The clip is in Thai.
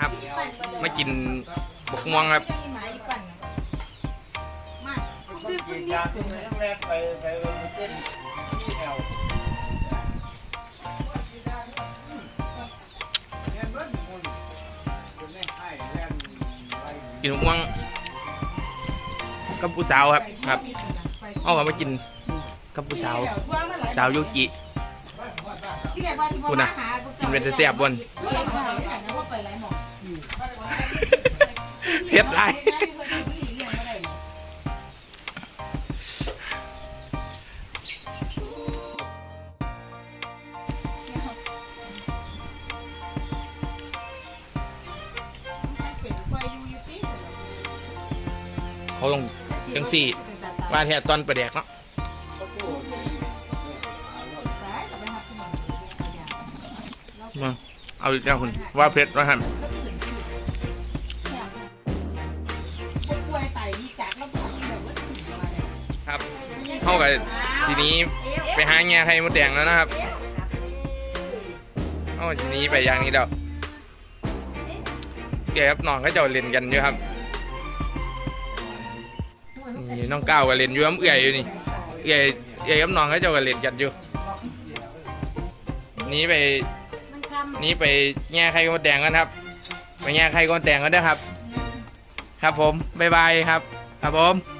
ครับไม่กินบกม่วงครับมีหมาอีกปั่นมามันกินยาที่มันแรกไปไปเต้นที่แถวเงี้ยเบิ้ลมุนคนนี้ให้แรงไรกินบกม่วงกับผู้สาวครับครับเอามากินกับผู้สาวสาวโยกิพูดนะกินเป็นแต่แซ่บบน เผ็ดไรเขาลงจังสี่ว่าแท้ตอนประแดกเนาะมาเอาอีกแล้วคุณว่าเพชรว่าหัน ครับเข้ากับทีนี้ไปหาเงี้ยใครมาแต่งแล้วนะครับเข้าทีนี้ไปอย่างนี้เดอกแกครับน้องก็จะเล่นกันอยู่ครับนี่น้องก้าวก็เล่นอยู่น้ำเอื่อยอยู่นี่เอื่อยเอื่อยกับน้องก็เจะก็เล่นกันอยู่นี่ไปนี่ไปแง่ใครก็มาแดงกันครับไปแง่ใครก็มาแดงกันเด้อครับ ครับผมบ๊ายบายครับ ครับผม